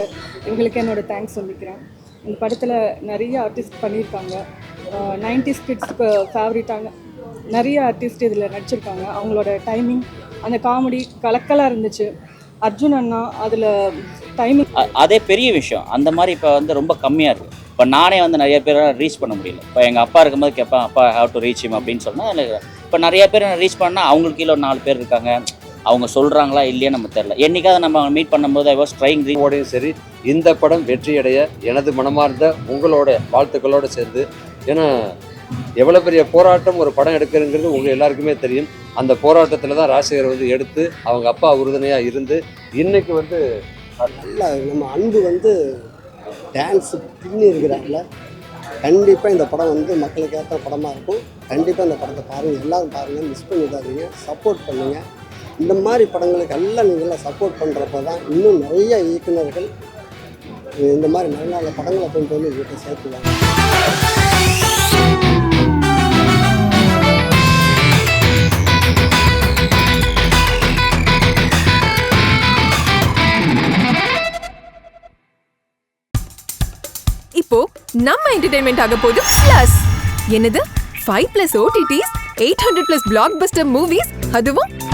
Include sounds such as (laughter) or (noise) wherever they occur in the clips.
Sir. இவங்களுக்கு என்னோட thanks சொல்லிக்கிறேன். இந்த படத்தில் நிறைய ஆர்டிஸ்ட் பண்ணியிருக்காங்க. நைன்டிஸ் கிட்ஸ்க்கு ஃபேவரட்டான நிறைய ஆர்டிஸ்ட் இதில் நடிச்சிருக்காங்க. அவங்களோட டைமிங் அந்த காமெடி கலக்கலாக இருந்துச்சு. அர்ஜுன் அண்ணா அதில் டைமிங் அதே பெரிய விஷயம். அந்த மாதிரி இப்போ வந்து ரொம்ப கம்மியாக இருக்குது இப்போ நானே வந்து நிறைய பேரை ரீச் பண்ண முடியல. இப்போ எங்கள் அப்பா இருக்கும்போது கேட்பேன் அப்பா ஹாவ் டு ரீச் him? அப்படின்னு சொன்னால் எனக்கு இப்போ நிறைய பேர் ரீச் பண்ணால் அவங்களுக்கு கீழே ஒரு நாலு பேர் இருக்காங்க. அவங்க சொல்கிறாங்களா இல்லையா நம்ம தெரில என்னைக்காவது நம்ம மீட் பண்ணும்போது ஐ வாஸ் ட்ரைங் ரீச் ஓடையும் சரி இந்த படம் வெற்றியடைய எனது மனமார்ந்த உங்களோட வாழ்த்துக்களோடு சேர்ந்து. ஏன்னா எவ்வளோ பெரிய போராட்டம் ஒரு படம் எடுக்கிறதுங்கிறது உங்கள் எல்லாருக்குமே தெரியும். அந்த போராட்டத்தில் தான் ராஜசேகர் வந்து எடுத்து அவங்க அப்பா உறுதுணையாக இருந்து இன்னைக்கு வந்து நல்ல நம்ம அன்பு வந்து டான்ஸ் பின்னி இருக்கிறாங்கள கண்டிப்பாக இந்த படம் வந்து மக்களுக்கு ஏற்ற படமாக இருக்கும். கண்டிப்பாக இந்த படத்தை பாருங்கள் எல்லாரும் பாருங்கள் மிஸ் பண்ணிடாதீங்க. சப்போர்ட் பண்ணுங்கள் இந்த மாதிரி படங்களுக்கு எல்லாம் நீங்களாம் சப்போர்ட் பண்ணுறப்ப தான் இன்னும் நிறைய இயக்குனர்கள் இந்த மாதிரி நல்ல நல்ல படங்களை கொண்டு வந்து வீட்டை சேர்த்துவாங்க. இப்போ நம்ம என்டர்டைன்மெண்ட் ஆக போது பிளஸ் என்னது? Five plus OTTs eight hundred plus blockbuster movies அதுவும்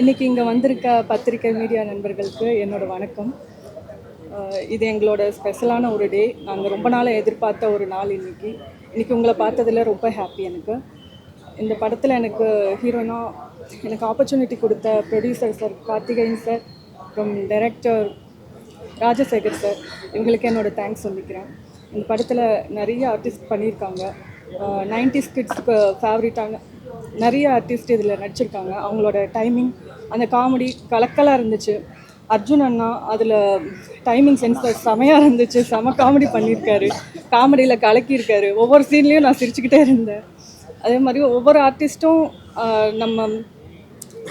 இன்றைக்கி இங்கே வந்திருக்க பத்திரிக்கை மீடியா நண்பர்களுக்கு என்னோடய வணக்கம். இது எங்களோட ஸ்பெஷலான ஒரு டே நாங்கள் ரொம்ப நாளாக எதிர்பார்த்த ஒரு நாள் இன்னைக்கு. இன்றைக்கி உங்களை பார்த்ததில் ரொம்ப ஹாப்பி எனக்கு. இந்த படத்தில் எனக்கு ஹீரோனா எனக்கு ஆப்பர்ச்சுனிட்டி கொடுத்த ப்ரொடியூசர் சார் கார்த்திகேயன் சார் அப்புறம் டைரக்டர் ராஜசேகர் சார் இவங்களுக்கு என்னோட தேங்க்ஸ் சொல்லிக்கிறேன். இந்த படத்தில் நிறைய ஆர்டிஸ்ட் பண்ணியிருக்காங்க. நைன்டிஸ் ஸ்கிட்ஸ்க்கு ஃபேவரட்டான நிறைய ஆர்டிஸ்ட் இதில் நடிச்சிருக்காங்க. அவங்களோட டைமிங் அந்த காமெடி கலக்கலாக இருந்துச்சு. அர்ஜுன் அண்ணா அதில் டைமிங் சென்ஸ் செமையாக இருந்துச்சு. செம காமெடி பண்ணியிருக்காரு. காமெடியில் கலக்கியிருக்காரு. ஒவ்வொரு சீன்லேயும் நான் சிரிச்சுக்கிட்டே இருந்தேன். அதே மாதிரி ஒவ்வொரு ஆர்டிஸ்ட்டும் நம்ம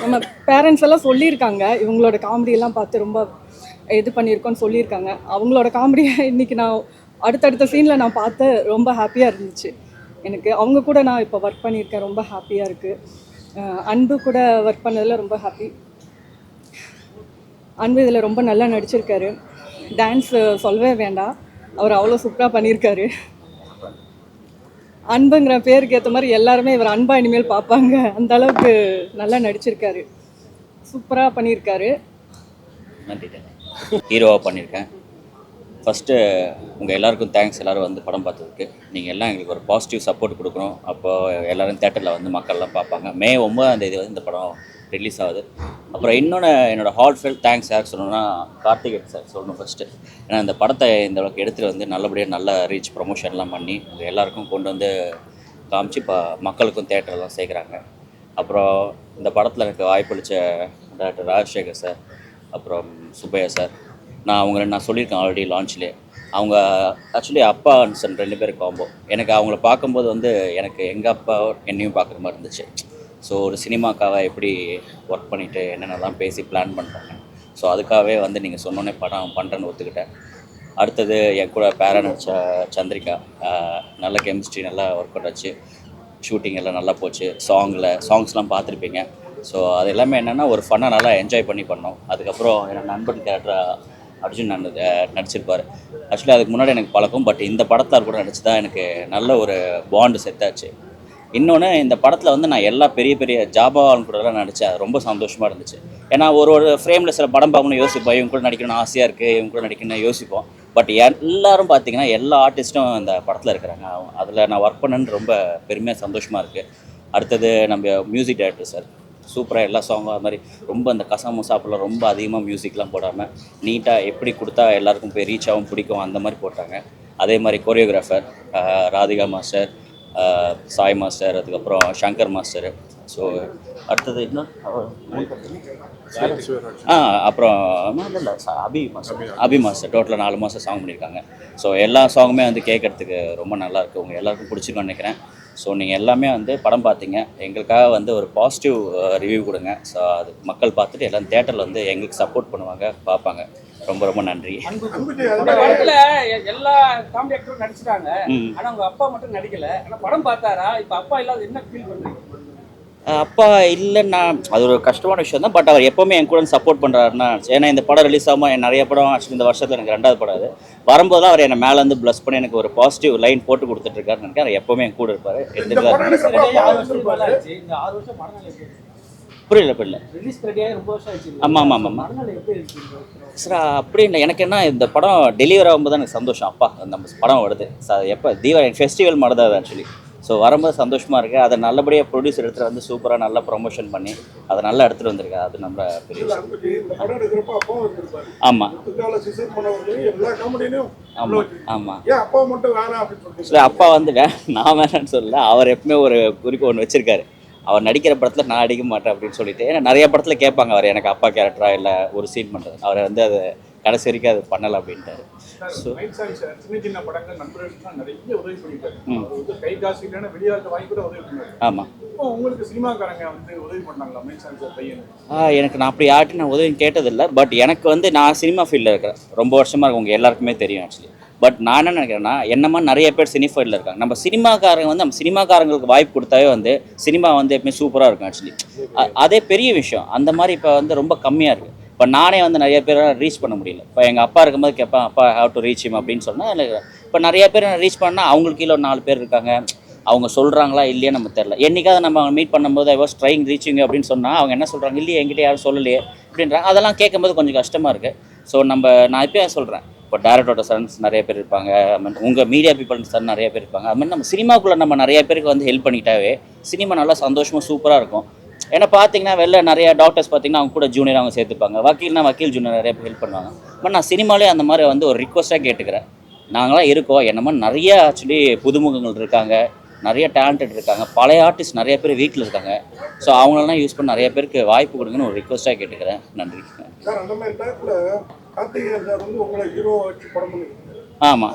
நம்ம பேரண்ட்ஸ் எல்லாம் சொல்லியிருக்காங்க. இவங்களோட காமெடியெல்லாம் பார்த்து ரொம்ப இது பண்ணியிருக்கோன்னு சொல்லியிருக்காங்க. அவங்களோட காமெடியை இன்றைக்கி நான் அடுத்தடுத்த சீனில் நான் பார்த்து ரொம்ப ஹாப்பியாக இருந்துச்சு. எனக்கு அவங்க கூட நான் இப்போ ஒர்க் பண்ணியிருக்கேன் ரொம்ப ஹாப்பியாக இருக்குது அன்பு கூட ஒர்க் பண்ணதில் ரொம்ப ஹாப்பி அன்பு இதில் ரொம்ப நல்லா நடிச்சிருக்காரு. டான்ஸ் சொல்லவே வேண்டாம். அவர் அவ்வளோ சூப்பராக பண்ணியிருக்காரு. அன்புங்கிற பேருக்கு ஏற்ற மாதிரி எல்லாருமே இவர் அன்பா இனிமேல் பார்ப்பாங்க. அந்த அளவுக்கு நல்லா நடிச்சிருக்காரு. சூப்பராக பண்ணியிருக்காரு. ஹீரோவாக பண்ணியிருக்கேன். ஃபஸ்ட்டு உங்கள் எல்லாருக்கும் தேங்க்ஸ் எல்லோரும் வந்து படம் பார்த்ததுக்கு. நீங்கள் எல்லாம் எங்களுக்கு ஒரு பாசிட்டிவ் சப்போர்ட் கொடுக்கணும். அப்போ எல்லோரும் தேட்டரில் வந்து மக்கள்லாம் பார்ப்பாங்க. மே ஒம்பதாம் தேதி வந்து இந்த படம் ரிலீஸ் ஆகுது. அப்புறம் இன்னொன்று என்னோட ஹார்ட் ஃபெல் தேங்க்ஸ் யார் சொல்லணும்னா கார்த்திகேயன் சார் சொல்லணும் ஃபஸ்ட்டு ஏன்னா இந்த படத்தை இந்த அளவுக்கு எடுத்துகிட்டு வந்து நல்லபடியாக நல்ல ரீச் ப்ரொமோஷன்லாம் பண்ணி உங்க எல்லாருக்கும் கொண்டு வந்து காமிச்சு இப்போ மக்களுக்கும் தேட்டர்லாம் சேர்க்குறாங்க. அப்புறம் இந்த படத்தில் எனக்கு வாய்ப்பளித்த டாக்டர் ராஜசேகர் சார் அப்புறம் சுப்பையா சார் நான் அவங்கள நான் சொல்லியிருக்கேன் ஆல்ரெடி லான்ச்லேயே அவங்க ஆக்சுவலி அப்பா அண்ட் சன் ரெண்டு பேரும் காம்போ எனக்கு அவங்கள பார்க்கும்போது வந்து எனக்கு எங்கள் அப்பா என்னையும் பார்க்குற மாதிரி இருந்துச்சு. ஸோ ஒரு சினிமாக்காக எப்படி ஒர்க் பண்ணிவிட்டு என்னென்னலாம் பேசி பிளான் பண்ணுறாங்க ஸோ அதுக்காகவே வந்து நீங்கள் சொன்னோன்னே படம் பண்ணுறேன்னு ஒத்துக்கிட்டேன். அடுத்தது என் கூட பேரா நடிச்ச சந்திரிகா. நல்ல கெமிஸ்ட்ரி நல்லா ஒர்க் பண்ணாச்சு ஆச்சு ஷூட்டிங் எல்லாம் நல்லா போச்சு. சாங்கில் சாங்ஸ்லாம் பார்த்துருப்பீங்க. ஸோ அது எல்லாமே என்னென்னா ஒரு ஃபன்னாக நல்லா என்ஜாய் பண்ணி பண்ணோம். அதுக்கப்புறம் என் நண்பன் கேரக்டராக அர்ஜுன் நான் நடிச்சிருப்பார். ஆக்சுவலி அதுக்கு முன்னாடி எனக்கு பழக்கம் பட் இந்த படத்தார் கூட நடிச்சு தான் எனக்கு நல்ல ஒரு பாண்டு செட் ஆச்சு. இன்னொன்று இந்த படத்தில் வந்து நான் எல்லா பெரிய பெரிய ஜாபாவான் கூடலாம் நடித்தேன் அது ரொம்ப சந்தோஷமாக இருந்துச்சு. ஏன்னா ஒரு ஒரு ஃப்ரேமில் சில படம் பார்க்கணும் யோசிப்போம் இவங்க கூட நடிக்கணும்னு ஆசையாக இருக்குது இவங்க கூட நடிக்கணும்னு யோசிப்போம். பட் எல்லாரும் பார்த்தீங்கன்னா எல்லா ஆர்டிஸ்ட்டும் இந்த படத்தில் இருக்கிறாங்க. அதில் நான் ஒர்க் பண்ணேன்னு ரொம்ப பெருமையாக சந்தோஷமாக இருக்குது அடுத்தது நம்ம மியூசிக் டைரக்டர் சார் சூப்பராக எல்லா சாங்கும் அது மாதிரி ரொம்ப அந்த கசமு சாப்பிடலாம் ரொம்ப அதிகமாக மியூசிக்லாம் போடாமல் நீட்டாக எப்படி கொடுத்தா எல்லாருக்கும் போய் ரீச் ஆகும் பிடிக்கும் அந்த மாதிரி போட்டாங்க. அதே மாதிரி choreographer Radhika master Sai master அதுக்கப்புறம் சங்கர் மாஸ்டர் ஸோ அடுத்தது இன்னும் ஆ அப்புறம் இல்லை அபி மாஸ்டர் அபி மாஸ்டர் டோட்டலாக நாலு மாதம் சாங் பண்ணியிருக்காங்க ஸோ எல்லா சாங்குமே வந்து கேட்கறதுக்கு ரொம்ப நல்லா இருக்கு. உங்கள் எல்லாருக்கும் பிடிச்சிருக்கும்னு நினைக்கிறேன். ஸோ நீங்கள் எல்லாமே வந்து படம் பார்த்தீங்க. எங்களுக்காக வந்து ஒரு பாசிட்டிவ் ரிவ்யூ கொடுங்க. ஸோ அது மக்கள் பார்த்துட்டு எல்லாம் தேட்டரில் வந்து எங்களுக்கு சப்போர்ட் பண்ணுவாங்க பார்ப்பாங்க. ரொம்ப ரொம்ப நன்றி. படத்துல எல்லா காமெடி ஆக்டரும் நடிச்சிட்டாங்க. ஆனா உங்க அப்பா மட்டும் நடிக்கல. ஆனா படம் பார்த்தாரா? இப்ப அப்பா இல்லாத என்ன ஃபீல் பண்றீங்க? அப்பா இல்லைன்னா அது ஒரு கஷ்டமான விஷயம் தான் பட் அவர் எப்போவுமே என் கூட சப்போர்ட் பண்ணுறாருன்னா ஏன்னா இந்த படம் ரிலீஸ் ஆகாமல் என் நிறைய படம் ஆக்சுவலி இந்த வருஷத்தில் எனக்கு ரெண்டாவது படம் அது. வரும்போது தான் அவர் என்னை மேலேருந்து ப்ளஸ் பண்ணி எனக்கு ஒரு பாசிட்டிவ் லைன் போட்டு கொடுத்துட்ருக்காரு நினைக்கிறேன். அவர் எப்போவுமே என் கூட இருப்பார். இருக்கு? புரியல புரியல. ரிலீஸ் ரெடியாக ரொம்ப வருஷம் ஆச்சு ஆமாம் ஆமாம் ஆமாம் சார் அப்படி இல்லை. எனக்கு என்ன இந்த படம் டெலிவரி ஆகும்போது தான் எனக்கு சந்தோஷம். அப்பா நம்ம படம் வருது. சார் எப்போ? தீபாவளி ஃபெஸ்டிவல் மாதிரி தான் ஆக்சுவலி ஸோ வரும்போது சந்தோஷமாக இருக்குது அதை நல்லபடியாக ப்ரொடியூசர் எடுத்துகிட்டு வந்து சூப்பராக நல்லா ப்ரொமோஷன் பண்ணி அதை நல்லா எடுத்துகிட்டு வந்திருக்காரு. அது நம்ம பெரிய ஆமாம் ஆமாம் ஆமாம் அப்பா மட்டும் இல்லை அப்பா வந்து வே நான் வேணான்னு சொல்லல. அவர் எப்பவுமே ஒரு குறிப்பு ஒன்று வச்சிருக்காரு. அவர் நடிக்கிற படத்தில் நான் அடிக்க மாட்டேன் அப்படின்னு சொல்லிட்டு ஏன்னா நிறைய படத்தில் கேட்பாங்க அவர் எனக்கு அப்பா கேரக்டரா இல்லை ஒரு சீன் பண்ணுறது அவர் வந்து அது கடைசி வரைக்கும் அது பண்ணலை அப்படின்ட்டாரு. ஸோ சின்ன சின்ன படங்கள் நண்பர்களுக்கு நிறைய உதவி பண்ணிட்டாரு வந்து கை காசு இல்லைன்னா வெளியாட்டு வாங்கி கூட உதவி பண்ணாரு. ஆமாம் இப்போ உங்களுக்கு சினிமாக்காரங்க வந்து உதவி பண்ணாங்களா? மைட் சாங் சார் பையன். எனக்கு நான் அப்படி யார்ட்டும் நான் உதவி கேட்டதில்லை. பட் எனக்கு வந்து நான் சினிமா ஃபீல்டில் இருக்கிறேன். ரொம்ப வருஷமாக இருக்கு உங்கள் எல்லாருக்குமே தெரியும் ஆக்சுவலி பட் நான் என்ன நினைக்கிறேன்னா என்ன மாதிரி நிறைய பேர் சினி ஃபீல்டில் இருக்காங்க. நம்ம சினிமாக்காரங்க வந்து நம்ம சினிமாக்காரங்களுக்கு வாய்ப்பு கொடுத்தாவே வந்து சினிமா வந்து எப்பவுமே சூப்பராக இருக்கும் ஆக்சுவலி அதே பெரிய விஷயம். அந்த மாதிரி இப்போ வந்து ரொம்ப கம்மியாக இருக்குது இப்போ நானே வந்து நிறைய பேரை ரீச் பண்ண முடியல. இப்போ எங்கள் அப்பா இருக்கும்போது கேட்பேன் அப்பா ஹாவ் டு ரீச் இம் அப்படின்னு சொன்னால் எனக்கு இப்போ நிறைய பேர் ரீச் பண்ணால் அவங்களுக்கு கீழே நாலு பேர் இருக்காங்க. அவங்க சொல்கிறாங்களா இல்லையே நம்ம தெரில என்னைக்காவது நம்ம அவங்க மீட் பண்ணும்போது ஐ வாஸ் ட்ரைங் ரீச்சிங் அப்படின்னு சொன்னால் அவங்க என்ன சொல்கிறாங்க இல்லையே எங்கிட்ட யாரும் சொல்லலையே அப்படின்றாங்க அதெல்லாம் கேட்கும்போது கொஞ்சம் கஷ்டமாக இருக்குது ஸோ நம்ம நான் இப்போ சொல்கிறேன் இப்போ டேரக்டரோட சன்ஸ் நிறைய பேர் இருப்பாங்க. உங்கள் மீடியா பீப்பிள் சன் நிறைய பேர் இருப்பாங்க. அது மாதிரி நம்ம சினிமாக்குள்ளே நம்ம நிறைய பேருக்கு வந்து ஹெல்ப் பண்ணிட்டாவே சினிமா நல்லா சந்தோஷமாக சூப்பராக இருக்கும். ஏன்னா பார்த்தீங்கன்னா வெளில நிறைய டாக்டர்ஸ் பார்த்தீங்கன்னா அவங்க கூட ஜூனியர் அவங்க சேர்த்துப்பாங்க. வக்கீல்னா வக்கீல் ஜூனியர் நிறைய பேர் ஹெல்ப் பண்ணுவாங்க. பட் நான் சினிமாலே அந்த மாதிரி வந்து ஒரு ரிக்வஸ்ட்டாக கேட்டுக்கிறேன். நாங்களாம் இருக்கோம். என்ன மாதிரி நிறைய ஆக்சுவலி புதுமுகங்கள் இருக்காங்க. நிறைய டேலண்டட் இருக்காங்க. பழைய ஆர்டிஸ்ட் நிறைய பேர் வீட்டில் இருக்காங்க. ஸோ அவங்களெல்லாம் யூஸ் பண்ணி நிறைய பேருக்கு வாய்ப்பு கொடுங்கன்னு ஒரு ரிக்வஸ்ட்டாக கேட்டுக்கிறேன். நன்றி. ஆமாம்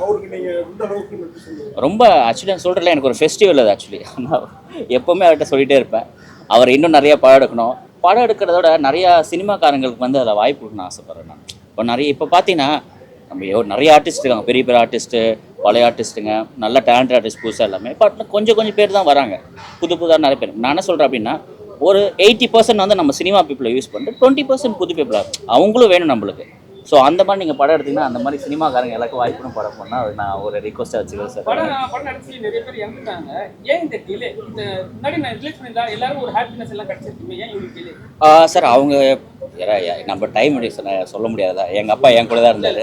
ரொம்ப ஆக்சுவலி நான் சொல்கிறல எனக்கு ஒரு ஃபெஸ்டிவல் அது ஆக்சுவலி (laughs) நான் எப்போவுமே அவர்கிட்ட சொல்லிகிட்டே இருப்பேன். அவர் இன்னும் நிறைய படம் எடுக்கணும். படம் எடுக்கிறத விட நிறையா சினிமாக்காரங்களுக்கு வந்து அதில் வாய்ப்பு கொடுக்கணும்னு ஆசைப்பட்றேன் நான். இப்போ நிறைய இப்போ பார்த்தீங்கன்னா நம்ம எவ்வளோ நிறைய ஆர்டிஸ்ட் இருக்காங்க. பெரிய பெரிய ஆர்டிஸ்ட்டு பழைய ஆர்டிஸ்ட்டுங்க நல்ல டேலண்ட் ஆர்டிஸ்ட் புதுசாக எல்லாமே பட் கொஞ்சம் கொஞ்சம் பேர் தான் வராங்க. புது புதாக நிறைய பேர். நான் என்ன சொல்கிறேன் அப்படின்னா ஒரு எயிட்டி பர்சன்ட் வந்து நம்ம சினிமா பீப்புளை யூஸ் பண்ணிட்டு டுவெண்ட்டி பர்சன்ட் புது பீப்புளாக அவங்களும் வேணும் நம்மளுக்கு. ஸோ அந்த மாதிரி நீங்கள் படம் எடுத்தீங்கன்னா அந்த மாதிரி சினிமாக்காரங்க எல்லாருக்கும் வாய்ப்புன்னு படம் பண்ணால் அது நான் ஒரு ரிக்வஸ்ட்டாக வச்சுக்கிறேன் சார் படம் படம் நடிச்சு நிறைய பேர் இறந்துட்டாங்க. ஏன் இந்த டிலே இந்த முன்னாடி நான் ரிலீஸ் பண்ணியிருந்தா எல்லாரும் ஒரு ஹாப்பினஸ் எல்லாம் கிடைச்சிருக்குமே. ஏன் டிலே சார் அவங்க நம்ம டைம் சொல்ல முடியாதா? எங்கள் அப்பா என் கூட தான் இருந்தார்.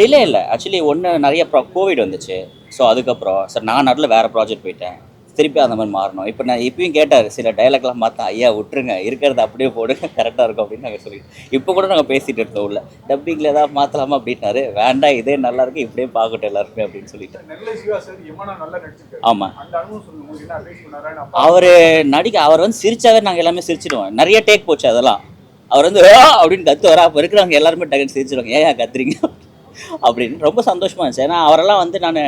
டிலே இல்லை. ஆக்சுவலி ஒன்று நிறைய ப்ரா கோவிட் வந்துச்சு. ஸோ அதுக்கப்புறம் சார் நான் நடுவில் வேறு ப்ராஜெக்ட் போயிட்டேன். திருப்பி அந்த மாதிரி மாறணும். இப்போ நான் இப்பயும் கேட்டார் சில டைலாக்லாம் மாற்றேன் ஐயா விட்டுருங்க. இருக்கிறத அப்படியே போடுங்க. கரெக்டாக இருக்கும். அப்படின்னு நாங்கள் சொல்லி இப்போ கூட நாங்கள் பேசிகிட்டு இருந்தோம் உள்ள டப்பிங்கில் ஏதாவது மாற்றலாமா அப்படின்னாரு. வேண்டாம். இதே நல்லா இருக்கு. இப்படியே பார்க்கட்டும் எல்லாருமே அப்படின்னு சொல்லிட்டு. ஆமாம் அவர் நடிக்க அவர் வந்து சிரிச்சாவே நாங்கள் எல்லாமே சிரிச்சிடுவோம். நிறைய டேக் போச்சு அதெல்லாம். அவர் வந்து! அப்படின்னு கத்துவார் அப்போ இருக்கிறவங்க எல்லாருமே டக்குன்னு சிரிச்சிடுவாங்க ஏன் கத்துறீங்க? அப்படின்னு. ரொம்ப சந்தோஷமா இருந்துச்சு. ஏன்னா அவரெல்லாம் வந்து நான்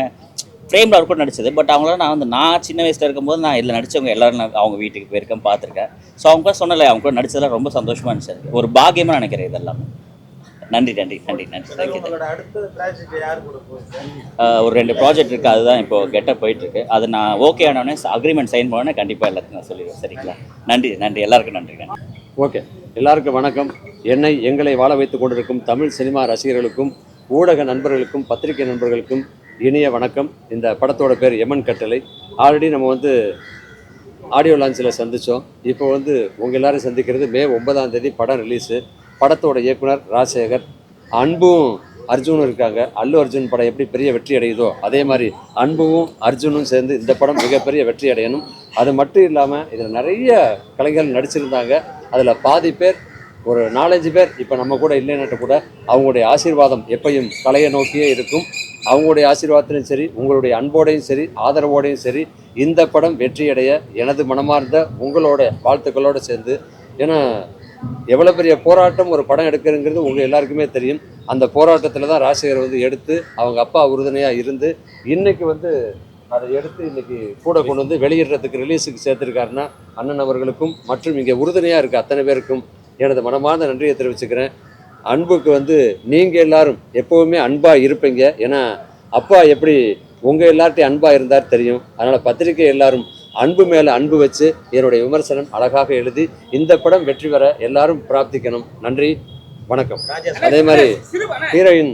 ஃப்ரேமில் அவர் கூட நடிச்சது. பட் அவங்களாம் நான் வந்து நான் சின்ன வயசில் இருக்கும்போது நான் இதில் நடிச்சவங்க எல்லாரும் நான் அவங்க வீட்டுக்கு போயிருக்கேன் பார்த்துருக்கேன். ஸோ அவங்க கூட சொன்னல அவங்க கூட நடிச்சதெல்லாம் ரொம்ப சந்தோஷமா இருந்துச்சு ஒரு பாக்கியமாக நினைக்கிறேன் இதெல்லாம். நன்றி நன்றி நன்றி நன்றி. தேங்க்யூ ஒரு ரெண்டு ப்ராஜெக்ட் இருக்குது அதுதான் இப்போ கெட்ட போயிட்டு இருக்கு அது நான் ஓகே ஆனோடனே அக்ரிமெண்ட் சைன் பண்ணோன்னே கண்டிப்பாக எல்லாத்தையும் நான் சொல்லிடுவேன். சரிங்களா? நன்றி நன்றி. எல்லாருக்கும் நன்றி நன்றி. ஓகே எல்லாருக்கும் வணக்கம். என்னை எங்களை வாழ வைத்துக் கொண்டிருக்கும் தமிழ் சினிமா ரசிகர்களுக்கும் ஊடக நண்பர்களுக்கும் பத்திரிகை நண்பர்களுக்கும் இனிய வணக்கம். இந்த படத்தோட பேர் எமன் கட்டளை. ஆல்ரெடி நம்ம வந்து ஆடியோ லான்ச்சில் சந்தித்தோம் இப்போ வந்து உங்கள் எல்லாரும் சந்திக்கிறது மே ஒன்பதாம் தேதி படம் ரிலீஸு படத்தோட இயக்குனர் ராஜசேகர் அன்பும் அர்ஜுனும் இருக்காங்க. அல்லு அர்ஜுன் படம் எப்படி பெரிய வெற்றி அடையுதோ அதே மாதிரி அன்பும் அர்ஜுனும் சேர்ந்து இந்த படம் மிகப்பெரிய வெற்றி அடையணும். அது மட்டும் இல்லாமல் இதில் நிறைய கலைஞர்கள் நடிச்சிருந்தாங்க. அதில் பாதி பேர் ஒரு நாலஞ்சு பேர் இப்போ நம்ம கூட இல்லைன்னுட்டு கூட அவங்களுடைய ஆசீர்வாதம் எப்பையும் கலையை நோக்கியே இருக்கும். அவங்களுடைய ஆசீர்வாதத்திலையும் சரி உங்களுடைய அன்போடையும் சரி ஆதரவோடையும் சரி இந்த படம் வெற்றியடைய எனது மனமார்ந்த உங்களோட வாழ்த்துக்களோடு சேர்ந்து ஏன்னா எவ்வளோ பெரிய போராட்டம் ஒரு படம் எடுக்கிறதுங்கிறது உங்கள் எல்லாருக்குமே தெரியும். அந்த போராட்டத்தில் தான் ராசிகர் வந்து எடுத்து அவங்க அப்பா உறுதுணையாக இருந்து இன்றைக்கி வந்து அதை எடுத்து இன்னைக்கு கூட கொண்டு வந்து வெளியிடுறதுக்கு ரிலீஸுக்கு சேர்த்துருக்காருன்னா அண்ணன் அவர்களுக்கும் மற்றும் இங்கே உறுதுணையாக இருக்க அத்தனை பேருக்கும் எனது மனமார்ந்த நன்றியை தெரிவிச்சுக்கிறேன். அன்புக்கு வந்து நீங்கள் எல்லாரும் எப்போவுமே அன்பாக இருப்பீங்க. ஏன்னா அப்பா எப்படி உங்கள் எல்லார்ட்டையும் அன்பாக இருந்தார் தெரியும். அதனால் பத்திரிக்கை எல்லாரும் அன்பு மேலே அன்பு வச்சு என்னுடைய விமர்சனம் அழகாக எழுதி இந்த படம் வெற்றி பெற எல்லாரும் பிரார்த்திக்கணும். நன்றி வணக்கம். அதே மாதிரி ஹீரோயின்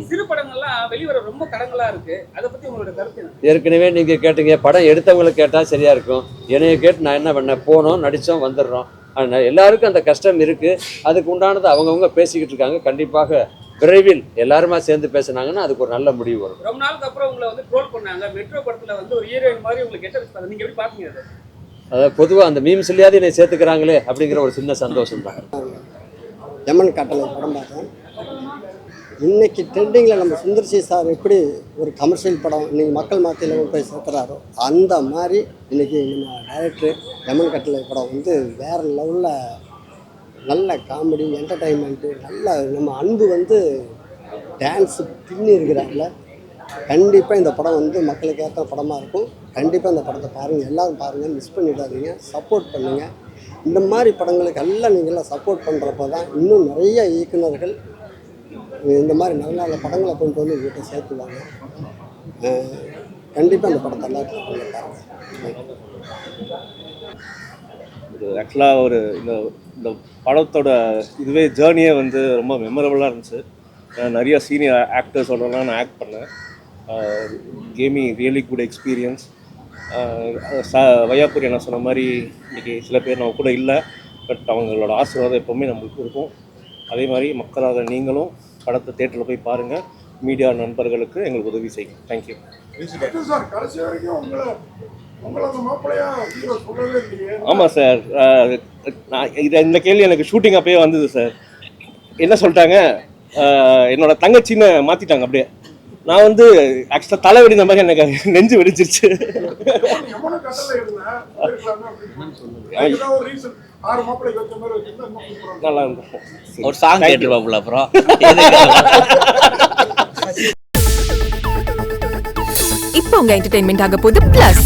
ஏற்கனவே நீங்கள் கேட்டீங்க படம் எடுத்தவங்களுக்கு கேட்டால் சரியாக இருக்கும். என்னைய கேட்டு நான் என்ன பண்ணேன் போனோம் நடித்தோம் வந்துடுறோம். ஆனால் எல்லாருக்கும் அந்த கஷ்டம் இருக்குது அதுக்கு உண்டானது அவங்கவுங்க பேசிக்கிட்டு இருக்காங்க. கண்டிப்பாக விரைவில் எல்லாருமா சேர்ந்து பேசுனாங்கன்னா அதுக்கு ஒரு நல்ல முடிவு வரும். ரொம்ப நாளுக்கு அப்புறம் உங்களை வந்து ட்ரோல் பண்ணாங்க. மெட்ரோ படத்துல வந்து ஒரு ஹீரோயின் மாதிரி உங்களுக்கு கெட்ட வச்சு நீங்க எப்படி பாத்தீங்க அதை? அதாவது பொதுவாக அந்த மீம்ஸ்லையாவது என்னை சேர்த்துக்கிறாங்களே அப்படிங்கிற ஒரு சின்ன சந்தோஷம் தான் எமன் கட்டளை படம் பார்த்தேன். இன்னைக்கு ட்ரெண்டிங்கில் நம்ம சுந்தர்சி சார் எப்படி ஒரு கமர்ஷியல் படம் இன்றைக்கி மக்கள் மத்தியில் போய் சேர்க்குறாரோ அந்த மாதிரி இன்னைக்கு நம்ம டைரக்டர் எமன் கட்டளை படம் வந்து வேறு லெவலில் நல்ல காமெடி என்டர்டைன்மெண்ட்டு நல்ல நம்ம அன்பு வந்து டான்ஸு பின்னி இருக்கிறாப்புல கண்டிப்பாக இந்த படம் வந்து மக்களுக்கு ஏற்ற படமாக இருக்கும். கண்டிப்பாக இந்த படத்தை பாருங்கள் எல்லோரும் பாருங்கள் மிஸ் பண்ணிடாதீங்க. சப்போர்ட் பண்ணுங்கள் இந்த மாதிரி படங்களுக்கு எல்லாம் நீங்கள்லாம் சப்போர்ட் பண்ணுறப்ப தான் இன்னும் நிறைய இயக்குநர்கள் இந்த மாதிரி நல்ல நல்ல படங்களை கொண்டு வந்து வீட்டை சேர்த்துவாங்க. கண்டிப்பாக இந்த படத்தை எல்லாத்தையும் பாருங்கள் இது ஆக்சுவலாக ஒரு இந்த இந்த படத்தோட இதுவே ஜேர்னியே வந்து ரொம்ப மெமரபுளாக இருந்துச்சு. நான் நிறைய சீனியர் ஆக்டர்ஸோடலாம் நான் ஆக்ட் பண்ணேன். கேமி ரியலி குட் எக்ஸ்பீரியன்ஸ் ச வையாபுரி நான் சொன்ன மாதிரி இன்றைக்கி சில பேர் நம்ம கூட இல்லை பட் அவங்களோட ஆசீர்வாதம் எப்போவுமே நம்மளுக்கு இருக்கும். அதே மாதிரி மக்களாக நீங்களும் படத்தை தேட்டரில் போய் பாருங்கள் மீடியா நண்பர்களுக்கு எங்களுக்கு உதவி செய்யும் தேங்க்யூ ஆமாம் சார் நான் இது இந்த கேள்வி எனக்கு ஷூட்டிங் அப்பயே வந்தது சார். என்ன சொல்லிட்டாங்க? என்னோட தங்கச்சின்னு மாற்றிட்டாங்க அப்படியே. நான் வந்து ஆக்சுவலாக தலை வெடிந்த மாதிரி எனக்கு நெஞ்சு வெடிச்சிருச்சு. நல்லா இருக்கும் ஒரு சாங் கேட்டுருவாப்புல அப்புறம். இப்போ உங்க என்டர்டைன்மெண்ட் ஆக போகுது plus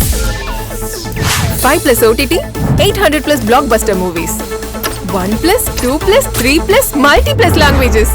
five plus OTT eight hundred plus blockbuster movies one plus two plus three plus multi plus languages